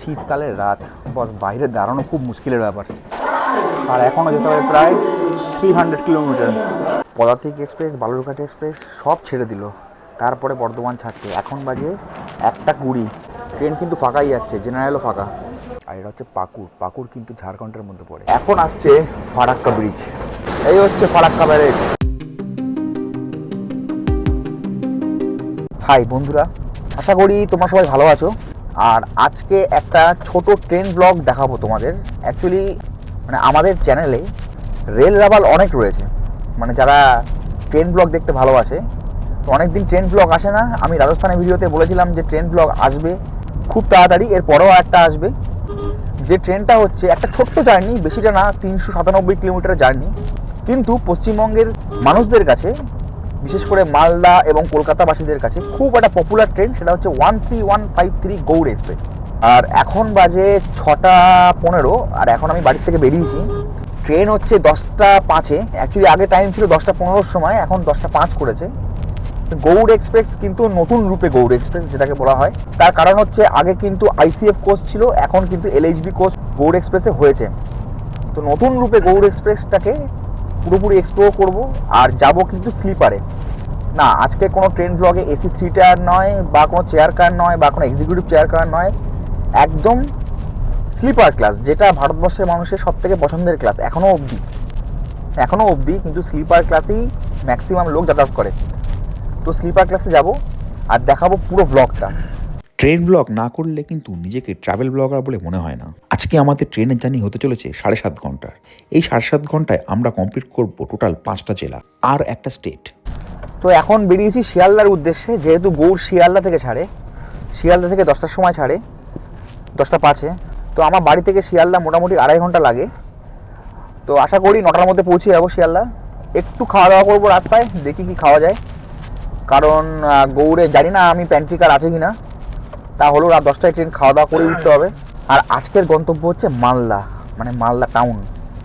শীতকালের রাত বস বাইরে দাঁড়ানো খুব মুশকিলের ব্যাপার। আর এখনও যেতে হবে প্রায় three hundred kilometre Padatik express Balurghat express সব ছেড়ে দিল। তারপরে বর্ধমান ছাড়ছে। এখন বাজে একটা কুড়ি। ট্রেন কিন্তু ফাঁকাই যাচ্ছে জেনারেলও ফাঁকা। আর এটা হচ্ছে পাকুর পাকুর কিন্তু ঝাড়খণ্ডের মধ্যে পড়ে। এখন আসছে ফারাক্কা ব্রিজ এই হচ্ছে ফারাক্কা ব্যারেজ হাই বন্ধুরা। আশা করি তোমরা সবাই ভালো আছো। আর আজকে একটা ছোট ট্রেন ব্লগ দেখাবো তোমাদের। অ্যাকচুয়ালি মানে আমাদের চ্যানেলে রেল রাবাল অনেক রয়েছে। মানে যারা ট্রেন ব্লগ দেখতে ভালোবাসে, তো অনেকদিন ট্রেন ব্লগ আসে না। আমি রাজস্থানের ভিডিওতে বলেছিলাম যে ট্রেন ব্লগ আসবে খুব তাড়াতাড়ি এর পরেও একটা আসবে। যে ট্রেনটা হচ্ছে একটা ছোট্ট জার্নি বেশিটা না, তিনশো সাতানব্বই কিলোমিটার জার্নি কিন্তু পশ্চিমবঙ্গের মানুষদের কাছে বিশেষ করে মালদা এবং কলকাতাবাসীদের কাছে খুব একটা পপুলার ট্রেন সেটা হচ্ছে one three one five three Gour express আর এখন বাজে ছটা পনেরো, আর এখন আমি বাড়ির থেকে বেরিয়েছি। ট্রেন হচ্ছে দশটা পাঁচে অ্যাকচুয়ালি আগে টাইম ছিল দশটা পনেরোর সময়, এখন দশটা পাঁচ করেছে। গৌড় এক্সপ্রেস কিন্তু নতুন রূপে গৌড় এক্সপ্রেস যেটাকে বলা হয়। তার কারণ হচ্ছে আগে কিন্তু আইসিএফ কোচ ছিল, এখন কিন্তু এলএইচবি কোচ গৌড় এক্সপ্রেসে হয়েছে। তো নতুন রূপে গৌড় এক্সপ্রেসটাকে পুরোপুরি এক্সপ্লোর করব, আর যাব কিন্তু স্লিপারে না, আজকে কোনো ট্রেন ব্লগে এসি থ্রি টায়ার নয়, বা কোনো চেয়ার কার নয়, বা কোনো এক্সিকিউটিভ চেয়ার কার নয়। একদম স্লিপার ক্লাস যেটা ভারতবর্ষের মানুষের সব থেকে পছন্দের ক্লাস এখনও অবধি। এখনও অবধি, কিন্তু স্লিপার ক্লাসেই ম্যাক্সিমাম লোক যাতায়াত করে। তো স্লিপার ক্লাসে যাব, আর দেখাবো পুরো ব্লগটা ট্রেন ব্লগ না করলে কিন্তু নিজেকে ট্রাভেল ব্লগার বলে মনে হয় না। আজকে আমাদের ট্রেনের জার্নি হতে চলেছে সাড়ে সাত ঘণ্টার। এই সাড়ে সাত ঘন্টায় আমরা কমপ্লিট করব টোটাল পাঁচটা জেলা আর একটা স্টেট তো এখন বেরিয়েছি শিয়ালদার উদ্দেশ্যে, যেহেতু গৌড় শিয়ালদা থেকে ছাড়ে, শিয়ালদা থেকে দশটার সময় ছাড়ে, দশটা পাঁচে। তো আমার বাড়ি থেকে শিয়ালদা মোটামুটি আড়াই ঘণ্টা লাগে। তো আশা করি নটার মধ্যে পৌঁছে যাব শিয়ালদা। একটু খাওয়া দাওয়া করব রাস্তায়, দেখি কি খাওয়া যায়। কারণ গৌড়ে জানি না আমি প্যান্ট্রি কার আছে কি না তা হলো রাত দশটায় ট্রেন খাওয়া দাওয়া করে উঠতে হবে। আর আজকের গন্তব্য হচ্ছে মালদা মানে মালদা টাউন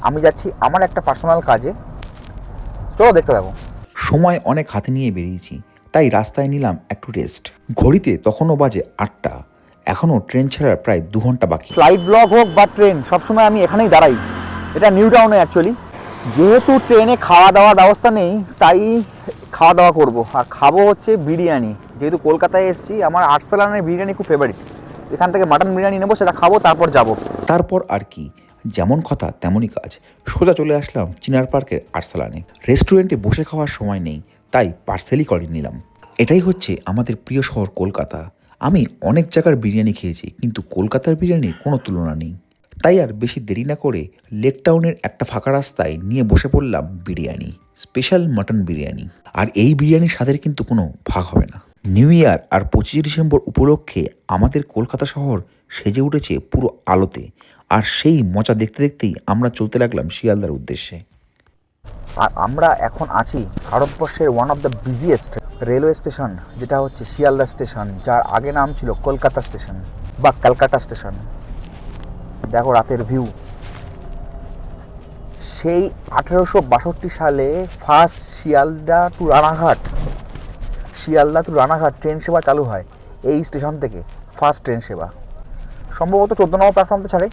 আমি যাচ্ছি আমার একটা পার্সোনাল কাজে। চলো দেখতে থাকো। সময় অনেক হাতে নিয়ে বেরিয়েছি তাই রাস্তায় নিলাম একটু রেস্ট ঘড়িতে তখনও বাজে আটটা। এখনও ট্রেন ছাড়ার প্রায় দু ঘণ্টা বাকি। ফ্লাইট ব্লগ হোক বা ট্রেন সবসময় আমি এখানেই দাঁড়াই। এটা নিউ টাউনে অ্যাকচুয়ালি যেহেতু ট্রেনে খাওয়া দাওয়ার ব্যবস্থা নেই তাই খাওয়া দাওয়া করব। আর খাব হচ্ছে বিরিয়ানি। যেহেতু কলকাতায় এসেছি আমার আটসালানের বিরিয়ানি খুব ফেভারিট এখান থেকে মাটন বিরিয়ানি নেব, সেটা খাব, তারপর যাব। তারপর আর কি, যেমন কথা তেমনই কাজ। সোজা চলে আসলাম চিনার পার্কের আরসালানে। রেস্টুরেন্টে বসে খাওয়ার সময় নেই, তাই পার্সেলই করে নিলাম। এটাই হচ্ছে আমাদের প্রিয় শহর কলকাতা। আমি অনেক জায়গার বিরিয়ানি খেয়েছি, কিন্তু কলকাতার বিরিয়ানির কোনো তুলনা নেই। তাই আর বেশি দেরি না করে লেক টাউনের একটা ফাঁকা রাস্তায় নিয়ে বসে পড়লাম বিরিয়ানি, স্পেশাল মাটন বিরিয়ানি। আর এই বিরিয়ানির স্বাদের কিন্তু কোনো ভাগ হবে না। নিউ ইয়ার আর পঁচিশে ডিসেম্বর উপলক্ষে আমাদের কলকাতা শহর সেজে উঠেছে পুরো আলোতে। আর সেই মজা দেখতে দেখতেই আমরা চলতে লাগলাম শিয়ালদার উদ্দেশ্যে। আর আমরা এখন আছি ভারতবর্ষের one of the biggest railway station যেটা হচ্ছে শিয়ালদা স্টেশন যার আগে নাম ছিল কলকাতা স্টেশন বা ক্যালকাটা স্টেশন দেখো রাতের ভিউ সেই আঠেরোশো বাষট্টি সালে first Sealdah to Ranaghat Sealdah to Ranaghat train সেবা চালু হয়, এই স্টেশন থেকে ফার্স্ট ট্রেন সেবা। সম্ভবত চোদ্দ নম্বর প্ল্যাটফর্মতে ছাড়ে।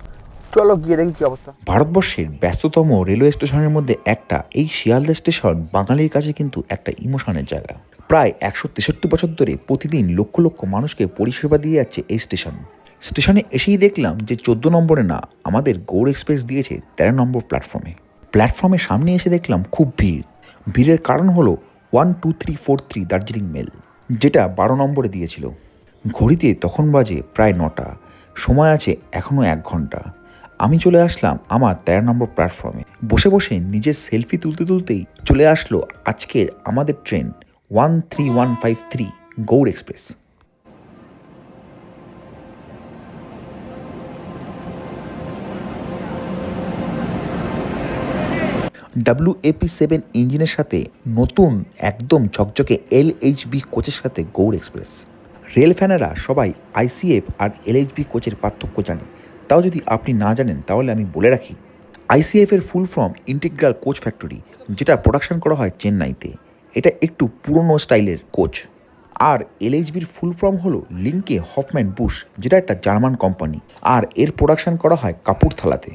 চলো গিয়ে দেখি কী অবস্থা। ভারতবর্ষের ব্যস্ততম রেলওয়ে স্টেশনের মধ্যে একটা, এই শিয়ালদা স্টেশন বাঙালির কাছে কিন্তু একটা ইমোশনের জায়গা। প্রায় একশো তেষট্টি বছর ধরে প্রতিদিন লক্ষ লক্ষ মানুষকে পরিষেবা দিয়ে যাচ্ছে এই স্টেশন স্টেশনে এসেই দেখলাম যে চোদ্দ নম্বরে না, আমাদের গৌড় এক্সপ্রেস দিয়েছে তেরো নম্বর প্ল্যাটফর্মে প্ল্যাটফর্মের সামনে এসে দেখলাম খুব ভিড়। ভিড়ের কারণ হলো one two three four three Darjeeling mail যেটা বারো নম্বরে দিয়েছিল। ঘড়িতে তখন বাজে প্রায় নটা, সময় আছে এখনও এক ঘণ্টা। আমি চলে আসলাম আমার তেরো নম্বর প্ল্যাটফর্মে বসে বসে নিজের সেলফি তুলতে তুলতেই চলে আসলো আজকের আমাদের train one three one five three Gour express W A P seven ইঞ্জিনের সাথে নতুন একদম ঝকঝকে এল এইচবি কোচের সাথে গৌড় এক্সপ্রেস রেল ফ্যানেরা সবাই আইসিএফ আর এলএইচবি কোচের পার্থক্য জানে। তাও যদি আপনি না জানেন, তাহলে আমি বলে রাখি আইসিএফ এর full form integral coach factory যেটা প্রোডাকশন করা হয় চেন্নাইতে, এটা একটু পুরনো স্টাইলের কোচ আর এলএইচবির ফুল ফর্ম হলো লিঙ্কে, হফম্যান, বুশ, যেটা একটা জার্মান কোম্পানি আর এর প্রোডাকশন করা হয় কাপুরথালাতে।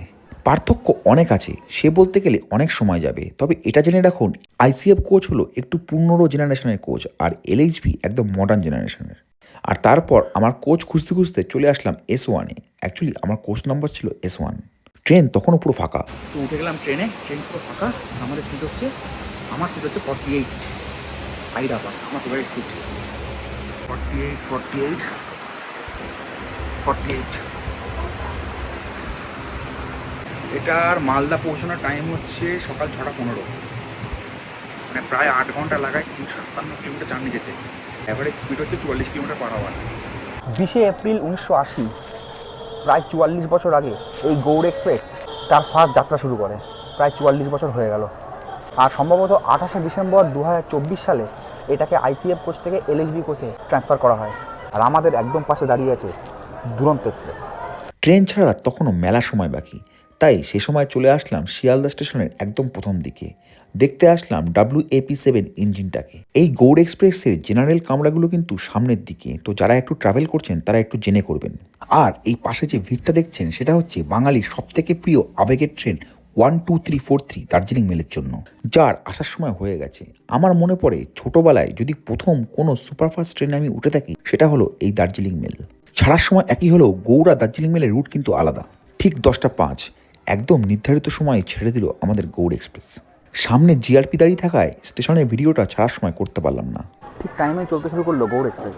পার্থক্য অনেক আছে, সে বলতে গেলে অনেক সময় যাবে। তবে এটা জেনে রাখুন আইসিএফ কোচ হলো একটু পনেরো জেনারেশনের কোচ আর এলএইচবি একদম মডার্ন জেনারেশনের আর তারপর আমার কোচ খুঁজতে খুঁজতে চলে আসলাম এস ওয়ানে। অ্যাকচুয়ালি আমার কোচ নাম্বার ছিল এস ওয়ান। ট্রেন তখনও পুরো ফাঁকা। তো উঠে গেলাম ট্রেনে ট্রেন পুরো ফাঁকা। আমাদের সিট হচ্ছে, আমার সিট হচ্ছে ফর্টি এইট সাইড আপার আমার favourite seat forty eight forty eight forty eight এটার মালদা পৌঁছানোর টাইম হচ্ছে সকাল ছটা পনেরো। মানে প্রায় আট ঘণ্টা লাগায় তিনশো সাতান্ন কিলোমিটার জার্নি যেতে। অ্যাভারেজ স্পিড হচ্ছে চুয়াল্লিশ কিলোমিটার পার আওয়ার বিশে এপ্রিল উনিশশো আশি প্রায় চুয়াল্লিশ বছর আগে এই গৌড় এক্সপ্রেস তার ফার্স্ট যাত্রা শুরু করে। প্রায় চুয়াল্লিশ বছর হয়ে গেল। আর সম্ভবত আঠাশে ডিসেম্বর দু হাজার চব্বিশ সালে এটাকে আইসিএফ কোচ থেকে এলএসবি কোচে ট্রান্সফার করা হয়। আর আমাদের একদম পাশে দাঁড়িয়ে আছে দুরন্ত এক্সপ্রেস ট্রেন ছাড়া তখনও মেলা সময় বাকি। তাই সে সময় চলে আসলাম শিয়ালদা স্টেশনের একদম প্রথম দিকে। দেখতে আসলাম ডাব্লিউ এপি সেভেন ইঞ্জিনটাকে। এই গৌড় এক্সপ্রেসের জেনারেল কামরাগুলো কিন্তু সামনের দিকে। তো যারা একটু ট্রাভেল করছেন, তারা একটু জেনে করবেন। আর এই পাশে যে ভিড়টা দেখছেন, সেটা হচ্ছে বাঙালির সবথেকে প্রিয় আবেগের train one two three four three Darjeeling মেলের জন্য, যার আসার সময় হয়ে গেছে। আমার মনে পড়ে ছোটবেলায় যদি প্রথম কোনো সুপারফাস্ট ট্রেনে আমি উঠে থাকি, সেটা হলো এই দার্জিলিং মেল। ছাড়ার সময় একই হলেও গৌড়া দার্জিলিং মেলের রুট কিন্তু আলাদা। ঠিক দশটা পাঁচ। একদম নির্ধারিত সময়ে ছেড়ে দিল আমাদের গৌড় এক্সপ্রেস। সামনে জিআরপি দাঁড়িয়ে থাকায় স্টেশনের ভিডিওটা ছাড়ার সময় করতে পারলাম না। ঠিক টাইমে চলতে শুরু করল গৌড় এক্সপ্রেস।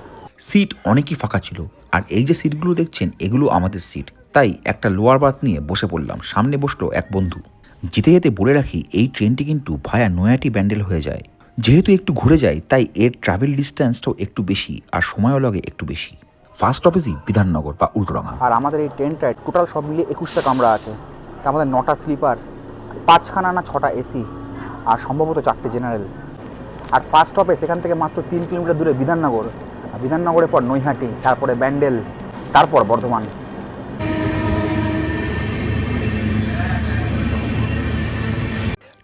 সিট অনেকই ফাঁকা ছিল আর এই যে সিটগুলো দেখছেন এগুলো আমাদের সিট। তাই একটা লোয়ার বার্থ নিয়ে বসে পড়লাম সামনে বসল এক বন্ধু। যেতে যেতে বলে রাখি এই ট্রেনটি কিন্তু ভায়া নয়াটি ব্যান্ডেল হয়ে যায়। যেহেতু একটু ঘুরে যায় তাই এর ট্রাভেল ডিস্টেন্সটাও একটু বেশি আর সময়ও লাগে একটু বেশি। ফার্স্ট অফিসই বিধাননগর বা উল্টোডাঙা আর আমাদের এই ট্রেনটায় টোটাল সব মিলিয়ে একুশটা কামরা আছে। তা আমাদের নটা স্লিপার, পাঁচখানা না ছটা এসি, আর সম্ভবত চারটে জেনারেল। আর ফার্স্ট স্টপে সেখান থেকে মাত্র তিন কিলোমিটার দূরে বিধাননগর। বিধাননগরের পর নৈহাটি, তারপরে ব্যান্ডেল, তারপর বর্ধমান।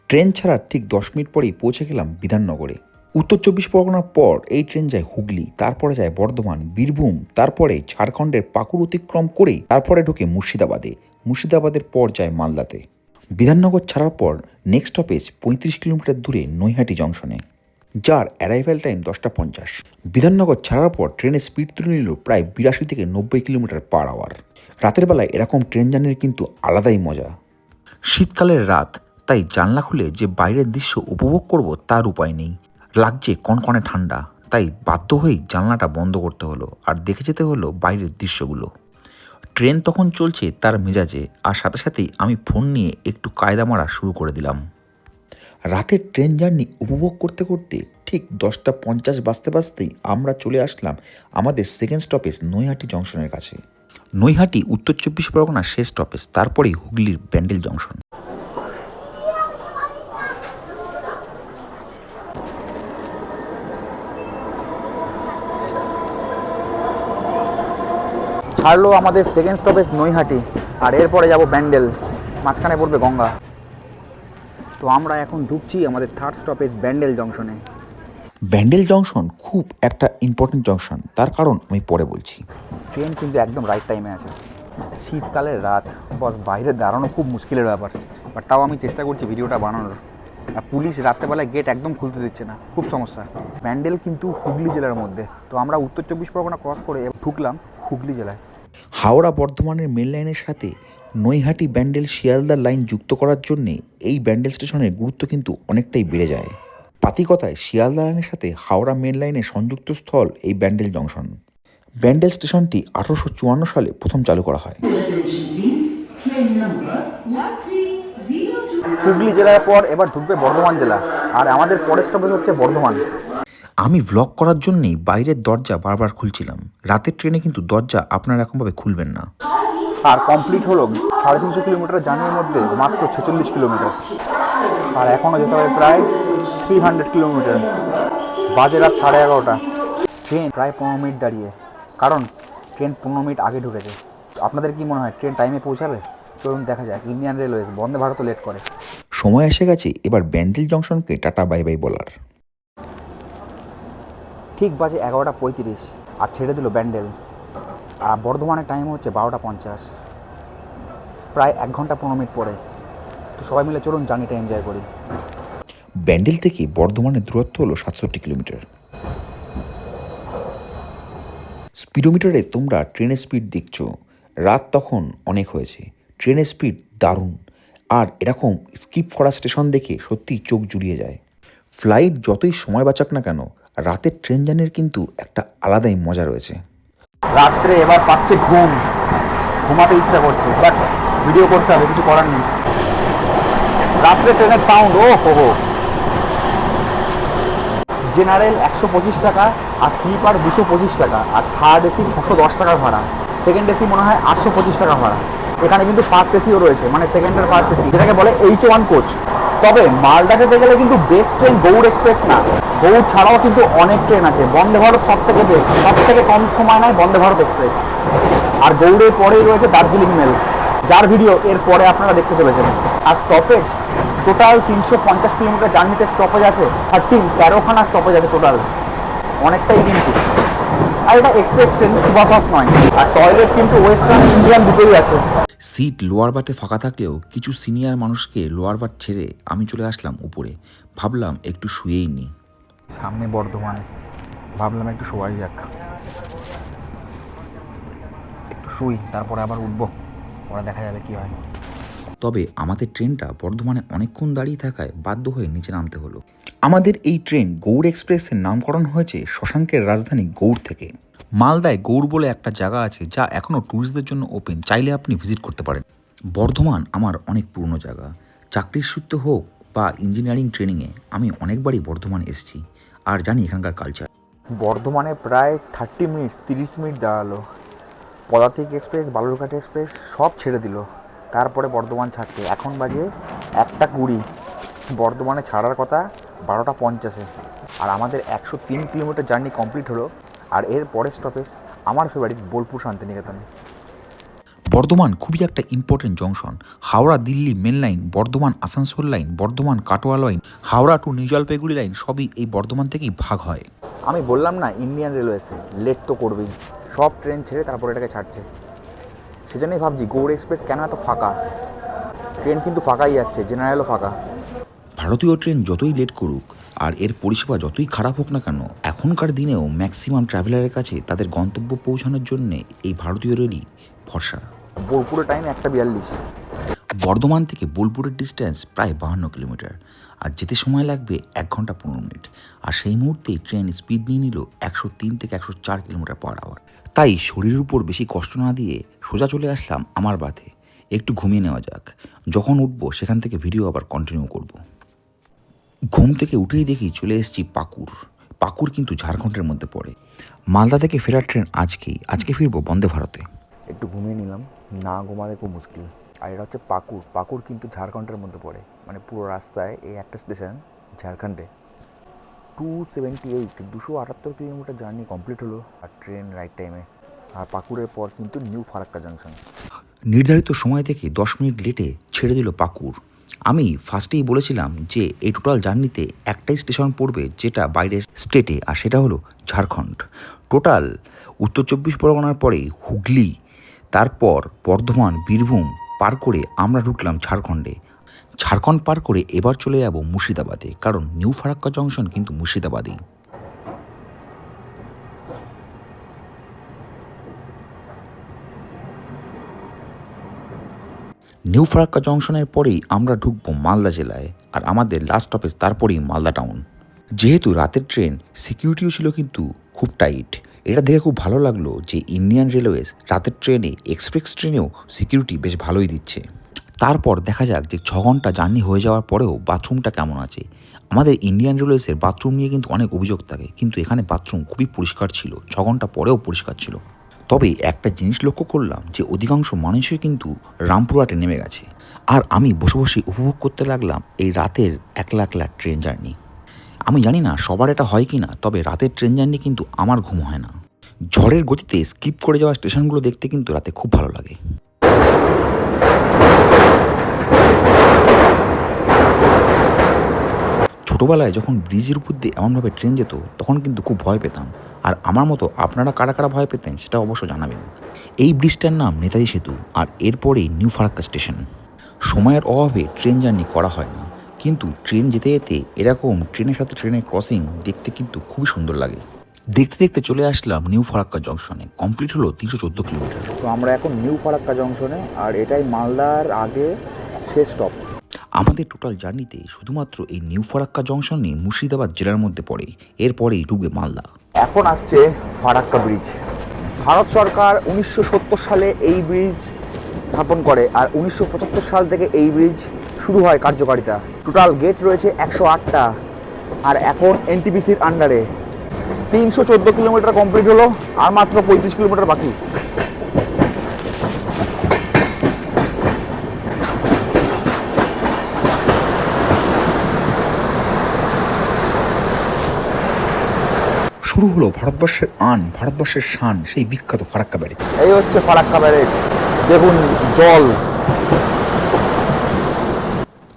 ট্রেন ছাড়ার ঠিক দশ মিনিট পরেই পৌঁছে গেলাম বিধাননগরে। উত্তর চব্বিশ পরগনার পর এই ট্রেন যায় হুগলি, তারপরে যায় বর্ধমান, বীরভূম, তারপরে ঝাড়খণ্ডের পাকুড় অতিক্রম করেই তারপরে ঢোকে মুর্শিদাবাদে। মুর্শিদাবাদের পর যায় মালদাতে। বিধাননগর ছাড়ার পর নেক্সট স্টপেজ পঁয়ত্রিশ কিলোমিটার দূরে নৈহাটি জংশনে, যার অ্যারাইভ্যাল টাইম দশটা পঞ্চাশ। বিধাননগর ছাড়ার পর ট্রেনের স্পিড তুলে নিল প্রায় বিরাশি থেকে নব্বই কিলোমিটার পার আওয়ার রাতের বেলায় এরকম ট্রেন জার্নির কিন্তু আলাদাই মজা। শীতকালের রাত, তাই জানলা খুলে যে বাইরের দৃশ্য উপভোগ করব তার উপায় নেই। লাগছে কনকনে ঠান্ডা, তাই বাধ্য হয়েই জানলাটা বন্ধ করতে হলো আর দেখে যেতে হলো বাইরের দৃশ্যগুলো। ট্রেন তখন চলছে তার মেজাজে, আর সাথে সাথেই আমি ফোন নিয়ে একটু কায়দা মারা শুরু করে দিলাম। রাতের ট্রেন জার্নি উপভোগ করতে করতে ঠিক দশটা পঞ্চাশ বাজতে বাজতেই আমরা চলে আসলাম আমাদের সেকেন্ড স্টপেজ নৈহাটি জংশনের কাছে। নৈহাটি উত্তর চব্বিশ পরগনার শেষ স্টপেজ তারপরেই হুগলির ব্যান্ডেল জংশন। ছাড়লো আমাদের সেকেন্ড স্টপেজ নৈহাটি আর এরপরে যাব ব্যান্ডেল। মাঝখানে পড়বে গঙ্গা। তো আমরা এখন ঢুকছি আমাদের থার্ড স্টপেজ ব্যান্ডেল জংশনে ব্যান্ডেল জংশন খুব একটা ইম্পর্টেন্ট জংশন তার কারণ আমি পরে বলছি। ট্রেন কিন্তু একদম রাইট টাইমে আছে। শীতকালের রাত। বস বাইরে দাঁড়ানো খুব মুশকিলের ব্যাপার। বাট তাও আমি চেষ্টা করছি ভিডিওটা বানানোর। আর পুলিশ রাত্রেবেলায় গেট একদম খুলতে দিচ্ছে না। খুব সমস্যা। ব্যান্ডেল কিন্তু হুগলি জেলার মধ্যে। তো আমরা উত্তর চব্বিশ পরগনা ক্রস করে ঢুকলাম হুগলি জেলায়। হাওড়া বর্ধমানের মেন লাইনের সাথে নৈহাটি ব্যান্ডেল শিয়ালদা লাইন যুক্ত করার জন্যে এই ব্যান্ডেল স্টেশনের গুরুত্ব কিন্তু অনেকটাই বেড়ে যায়। পাতিকতায় শিয়ালদা লাইনের সাথে হাওড়া মেন লাইনের সংযুক্ত স্থল এই ব্যান্ডেল জংশন। ব্যান্ডেল স্টেশনটি আঠারোশো চুয়ান্ন সালে প্রথম চালু করা হয়। Attention please, train number 1302. Hooghly জেলার পর এবার ঢুকবে বর্ধমান জেলা। আর আমাদের পরের স্টপেজ হচ্ছে বর্ধমান। আমি ভ্লগ করার জন্যেই বাইরের দরজা বারবার খুলছিলাম। রাতের ট্রেনে কিন্তু দরজা আপনারা এরকমভাবে খুলবেন না। আর কমপ্লিট হলো সাড়ে তিনশো কিলোমিটার জার্নির মধ্যে মাত্র ছেচল্লিশ কিলোমিটার। আর এখনও যেতে হবে প্রায় থ্রি হান্ড্রেড কিলোমিটার। বাজে রাত সাড়ে এগারোটা। ট্রেন প্রায় পনেরো মিনিট দাঁড়িয়ে। কারণ ট্রেন পনেরো মিনিট আগে ঢুকেছে। আপনাদের কি মনে হয় ট্রেন টাইমে পৌঁছাবে? চলুন দেখা যাক। ইন্ডিয়ান রেলওয়েজ বন্দে ভারতও লেট করে। সময় এসে গেছে এবার ব্যান্ডেল জংশনকে টাটা বাই বাই বলার। ঠিক বাজে এগারোটা পঁয়ত্রিশ আর ছেড়ে দিল ব্যান্ডেল। আর বর্ধমানের টাইম হচ্ছে বারোটা পঞ্চাশ। প্রায় এক ঘণ্টা পনেরো মিনিট পরে। তো সবাই মিলে চলুন জার্নিটা এনজয় করি। ব্যান্ডেল থেকে বর্ধমানের দূরত্ব হলো সাতষট্টি কিলোমিটার। স্পিডোমিটারে তোমরা ট্রেনের স্পিড দেখছ। রাত তখন অনেক হয়েছে। ট্রেনের স্পিড দারুণ। আর এরকম স্কিপ করা স্টেশন দেখে সত্যিই চোখ জুড়িয়ে যায়। ফ্লাইট যতই সময় বাঁচাক না কেন রাতের ট্রেন জার্নির কিন্তু একটা আলাদাই মজা রয়েছে। রাত্রে এবার পাচ্ছে ঘুম। ঘুমাতে ইচ্ছা করছে। বাট ভিডিও করতে হবে, কিছু করার নেই। রাত্রে ট্রেনের সাউন্ড ও হো জেনারেল একশো পঁচিশ টাকা আর স্লিপার দুশো পঁচিশ টাকা আর থার্ড এসি ছশো দশ টাকা ভাড়া। সেকেন্ড এসি মনে হয় আটশো পঁচিশ টাকা ভাড়া। এখানে কিন্তু ফার্স্ট এসিও রয়েছে মানে সেকেন্ড আর ফার্স্ট এসি যেটাকে বলে এইচ ওয়ান কোচ তবে মালদা যেতে গেলে কিন্তু বেস্ট ট্রেন গৌড় এক্সপ্রেস না। গৌড় ছাড়াও কিন্তু অনেক ট্রেন আছে। বন্দে ভারত সব থেকে বেস্ট সব থেকে কম সময় নেয় বন্দে ভারত এক্সপ্রেস আর গৌড়ের পরেই রয়েছে দার্জিলিং মেল। যার ভিডিও এর পরে আপনারা দেখতে চলেছেন। আর স্টপেজ টোটাল তিনশো পঞ্চাশ কিলোমিটার জার্নিতে স্টপেজ আছে। থার্টিন তেরোখানা স্টপেজ আছে টোটাল অনেকটাই কিন্তু। আর এটা এক্সপ্রেস ট্রেন সুপারফাস্ট নয়। আর টয়লেট কিন্তু ওয়েস্টার্ন ইন্ডিয়ান দুটোই আছে। সিট লোয়ার বাটে ফাঁকা থাকলেও কিছু সিনিয়র মানুষকে লোয়ার বাট ছেড়ে আমি চলে আসলাম উপরে। ভাবলাম একটু শুয়েই নিই সামনে বর্ধমান। ভাবলাম একটু শোয়াই যাক। একটু শুই তারপরে আবার উঠবো। ওরা দেখা যাবে কি হয়। তবে আমাদের ট্রেনটা বর্ধমানে অনেকক্ষণ দাঁড়িয়ে থাকায় বাধ্য হয়ে নিচে নামতে হলো। আমাদের এই ট্রেন গৌড় এক্সপ্রেসের নামকরণ হয়েছে শশাঙ্কের রাজধানী গৌড় থেকে। মালদায় গৌড় বলে একটা জায়গা আছে যা এখনও ট্যুরিস্টদের জন্য ওপেন চাইলে আপনি ভিজিট করতে পারেন। বর্ধমান আমার অনেক পুরনো জায়গা। চাকরির সূত্রে হোক বা ইঞ্জিনিয়ারিং ট্রেনিংয়ে আমি অনেকবারই বর্ধমান এসেছি। আর জানি এখানকার কালচার বর্ধমানে প্রায় থার্টি মিনিটস তিরিশ মিনিট দাঁড়াল। পদাতিক এক্সপ্রেস বালুরঘাট এক্সপ্রেস সব ছেড়ে দিল। তারপরে বর্ধমান ছাড়ছে। এখন বাজে একটা কুড়ি। বর্ধমানে ছাড়ার কথা বারোটা পঞ্চাশে। আর আমাদের একশো তিন কিলোমিটার জার্নি কমপ্লিট হলো আর এর পরের স্টপেজ আমার ফেভারিট বোলপুর শান্তিনিকেতন। বর্ধমান খুবই একটা important junction Howrah, Delhi main line Bardhaman, Asansol line Bardhaman, Katwa line Howrah to new Jalpaiguri line সবই এই বর্ধমান থেকেই ভাগ হয়। আমি বললাম না ইন্ডিয়ান রেলওয়েজ লেট তো করবেই। সব ট্রেন ছেড়ে তারপর এটাকে ছাড়ছে। সেজন্যই ভাবছি গৌড় এক্সপ্রেস কেন এত ফাঁকা? ট্রেন কিন্তু ফাঁকাই যাচ্ছে জেনারেলও ফাঁকা। ভারতীয় ট্রেন যতই লেট করুক আর এর পরিষেবা যতই খারাপ হোক না কেন এখনকার দিনেও ম্যাক্সিমাম ট্রাভেলারের কাছে তাদের গন্তব্য পৌঁছানোর জন্য এই ভারতীয় রেলই ভরসা। বোলপুরের টাইম একটা বিয়াল্লিশ। বর্ধমান থেকে বোলপুরের ডিস্টেন্স প্রায় বাহান্ন কিলোমিটার। আর যেতে সময় লাগবে এক ঘণ্টা পনেরো মিনিট। আর সেই মুহূর্তেই ট্রেন স্পিড নিয়ে নিল একশো তিন থেকে একশো চার কিলোমিটার পার আওয়ার তাই শরীরের উপর বেশি কষ্ট না দিয়ে সোজা চলে আসলাম আমার বাথে একটু ঘুমিয়ে নেওয়া যাক। যখন উঠবো সেখান থেকে ভিডিও আবার কন্টিনিউ করব। ঘুম থেকে উঠেই দেখি চলে এসেছি পাকুর পাকুর কিন্তু ঝাড়খণ্ডের মধ্যে পড়ে। মালদা থেকে ফেরার ট্রেন আজকেই। আজকে ফিরবো বন্দে ভারতে। একটু ঘুমিয়ে নিলাম। না ঘুমালে খুব মুশকিল। আর এটা হচ্ছে পাকুর পাকুর কিন্তু ঝাড়খণ্ডের মধ্যে পড়ে। মানে পুরো রাস্তায় এই একটা স্টেশন ঝাড়খণ্ডে। টু সেভেন্টি এইট দুশো আটাত্তর কিলোমিটার জার্নি কমপ্লিট হলো আর ট্রেন রাইট টাইমে আর পাকুরের পর কিন্তু নিউ ফারাক্কা জাংশন নির্ধারিত সময় থেকে দশ মিনিট লেটে ছেড়ে দিল পাকুর আমি ফার্স্টেই বলেছিলাম যে এই টোটাল জার্নিতে একটাই স্টেশন পড়বে যেটা বাইরের স্টেটে আর সেটা হলো ঝাড়খণ্ড। টোটাল উত্তর চব্বিশ পরগনার পরে হুগলি, তারপর বর্ধমান, বীরভূম পার করে আমরা ঢুকলাম ঝাড়খণ্ডে। ঝাড়খণ্ড পার করে এবার চলে যাব মুর্শিদাবাদে, কারণ নিউ ফারাক্কা জংশন কিন্তু মুর্শিদাবাদেই। নিউ ফারাক্কা জংশনের পরেই আমরা ঢুকবো মালদা জেলায় আর আমাদের লাস্ট স্টপেজ তারপরেই মালদা টাউন যেহেতু রাতের ট্রেন সিকিউরিটিও ছিল কিন্তু খুব টাইট এটা দেখে খুব ভালো লাগল যে ইন্ডিয়ান রেলওয়েজ রাতের ট্রেনে এক্সপ্রেস ট্রেনেও সিকিউরিটি বেশ ভালোই দিচ্ছে। তারপর দেখা যাক যে ছ ঘণ্টা জার্নি হয়ে যাওয়ার পরেও বাথরুমটা কেমন আছে। আমাদের ইন্ডিয়ান রেলওয়েজের বাথরুম নিয়ে কিন্তু অনেক অভিযোগ থাকে, কিন্তু এখানে বাথরুম খুবই পরিষ্কার ছিল। ছ ঘণ্টা পরেও পরিষ্কার ছিল। তবে একটা জিনিস লক্ষ্য করলাম যে অধিকাংশ মানুষই কিন্তু রামপুরহাটে নেমে গেছে। আর আমি বসে বসে উপভোগ করতে লাগলাম এই রাতের একলা একলা ট্রেন জার্নি। আমি জানি না সবার এটা হয় কি না তবে রাতের ট্রেন জার্নি কিন্তু আমার ঘুম হয় না। ঝড়ের গতিতে স্কিপ করে যাওয়া স্টেশনগুলো দেখতে কিন্তু রাতে খুব ভালো লাগে। ছোটোবেলায় যখন ব্রিজের উপর দিয়ে এমনভাবে ট্রেন যেত, তখন কিন্তু খুব ভয় পেতাম। আর আমার মতো আপনারা কারা কারা ভয় পেতেন সেটা অবশ্য জানাবেন। এই ব্রিজটার নাম নেতাজি সেতু আর এরপরেই নিউ ফারাক্কা স্টেশন। সময়ের অভাবে ট্রেন জার্নি করা হয় না কিন্তু ট্রেন যেতে যেতে এরকম ট্রেনের সাথে ট্রেনের ক্রসিং দেখতে কিন্তু খুবই সুন্দর লাগে। দেখতে দেখতে চলে আসলাম নিউ ফারাক্কা জংশনে কমপ্লিট হলো তিনশো চোদ্দ কিলোমিটার। তো আমরা এখন নিউ ফারাক্কা জংশনে আর এটাই মালদার আগে শেষ স্টপ। আমাদের টোটাল জার্নিতে শুধুমাত্র এই নিউ ফারাক্কা জংশনই মুর্শিদাবাদ জেলার মধ্যে পড়ে এরপরেই ঢুকবে মালদা। এখন আসছে ফারাক্কা ব্রিজ। ভারত সরকার উনিশশো সত্তর সালে এই ব্রিজ স্থাপন করে আর উনিশশো পঁচাত্তর সাল থেকে এই ব্রিজ শুরু হয় কার্যকারিতা। টোটাল গেট রয়েছে একশো আটটা আর এখন এনটিপিসির আন্ডারে তিনশো চোদ্দ কিলোমিটার কমপ্লিট হলো আর মাত্র পঁয়ত্রিশ কিলোমিটার বাকি। শুরু হলো ভারতবর্ষের আন ভারতবর্ষের শান সেই বিখ্যাত ফারাক্কা ব্যারেজ এই হচ্ছে ফারাক্কা ব্যারেজ দেখুন জল।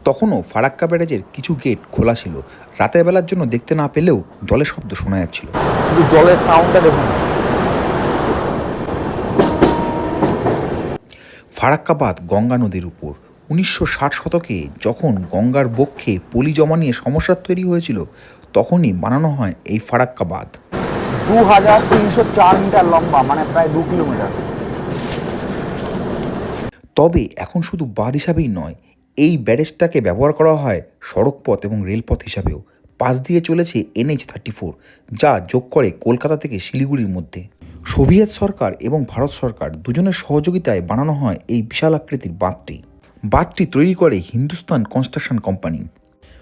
তখনও ফারাক্কা ব্যারেজের কিছু গেট খোলা ছিল। রাতের বেলার জন্য দেখতে না পেলেও জলের শব্দ শোনা যাচ্ছিল। শুধু জলের সাউন্ডটা দেখুন। ফারাক্কা বাঁধ গঙ্গা নদীর উপর। উনিশশো ষাট শতকে যখন গঙ্গার বক্ষে পলি জমা নিয়ে সমস্যা তৈরি হয়েছিল তখনই বানানো হয় এই ফারাক্কা বাঁধ দু হাজার তিনশো চার মিটার লম্বা মানে প্রায় দু কিলোমিটার। তবে এখন শুধু বাঁধ হিসাবেই নয় এই ব্যারেজটাকে ব্যবহার করা হয় সড়কপথ এবং রেলপথ হিসাবেও। পাশ দিয়ে চলেছে এনএইচ থার্টি ফোর যা যোগ করে কলকাতা থেকে শিলিগুড়ির মধ্যে। সোভিয়েত সরকার এবং ভারত সরকার দুজনের সহযোগিতায় বানানো হয় এই বিশাল আকৃতির বাঁধটি। বাঁধটি তৈরি করে হিন্দুস্তান কনস্ট্রাকশন কোম্পানি।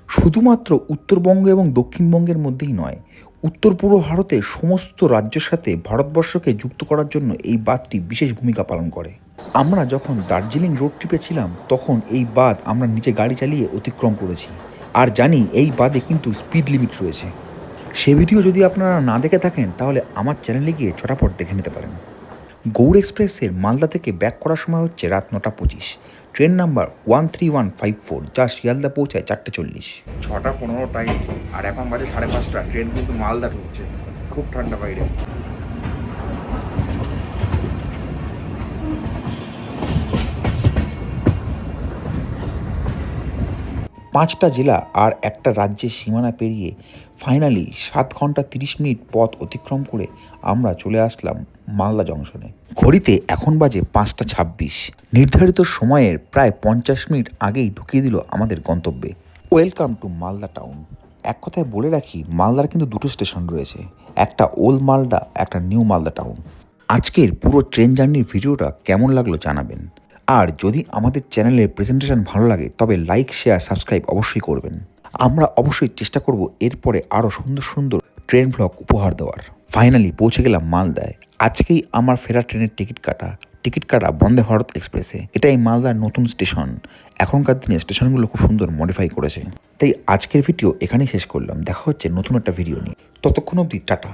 শুধুমাত্র উত্তরবঙ্গ এবং দক্ষিণবঙ্গের মধ্যেই নয়, উত্তর পূর্ব ভারতের সমস্ত রাজ্যের সাথে ভারতবর্ষকে যুক্ত করার জন্য এই বাঁধটি বিশেষ ভূমিকা পালন করে। আমরা যখন দার্জিলিং রোড ট্রিপে ছিলাম, তখন এই বাঁধ আমরা নিচে গাড়ি চালিয়ে অতিক্রম করেছি। আর জানি এই বাঁধে কিন্তু স্পিড লিমিট রয়েছে। সে ভিডিও যদি আপনারা না দেখে থাকেন, তাহলে আমার চ্যানেলে গিয়ে চটাপট দেখে নিতে পারেন। গৌড় এক্সপ্রেসের মালদা থেকে ব্যাক করার সময় হচ্ছে রাত নটা পঁচিশ। Train number one three one five four যা শিয়ালদা পৌঁছায় চারটে চল্লিশ। ছটা পনেরো টাইম আর এখন বাজে সাড়ে পাঁচটা, ট্রেন কিন্তু মালদা ঢুকছে খুব ঠান্ডা বাইরে। পাঁচটা জেলা আর একটা রাজ্যের সীমানা পেরিয়ে ফাইনালি সাত ঘণ্টা তিরিশ মিনিট পথ অতিক্রম করে আমরা চলে আসলাম মালদা জংশনে। ঘড়িতে এখন বাজে পাঁচটা ছাব্বিশ। নির্ধারিত সময়ের প্রায় পঞ্চাশ মিনিট আগেই ঢুকিয়ে দিল আমাদের গন্তব্যে। ওয়েলকাম টু মালদা টাউন এক কথায় বলে রাখি, মালদার কিন্তু দুটো স্টেশন রয়েছে, একটা ওল্ড মালদা একটা নিউ মালদা টাউন আজকের পুরো ট্রেন জার্নির ভিডিওটা কেমন লাগল জানাবেন। আর যদি আমাদের চ্যানেলের প্রেজেন্টেশন ভালো লাগে, তবে লাইক শেয়ার সাবস্ক্রাইব অবশ্যই করবেন। আমরা অবশ্যই চেষ্টা করব এরপরে আরও সুন্দর সুন্দর ট্রেন ভ্লগ উপহার দেওয়ার। ফাইনালি পৌঁছে গেলাম মালদায়। আজকেই আমার ফেরা ট্রেনের টিকিট কাটা। টিকিট কাটা বন্দে ভারত এক্সপ্রেসে এটাই মালদার নতুন স্টেশন এখনকার দিনে স্টেশনগুলো খুব সুন্দর মডিফাই করেছে। তাই আজকের ভিডিও এখানেই শেষ করলাম। দেখা হচ্ছে নতুন একটা ভিডিও নিয়ে। ততক্ষণ অবধি টাটা।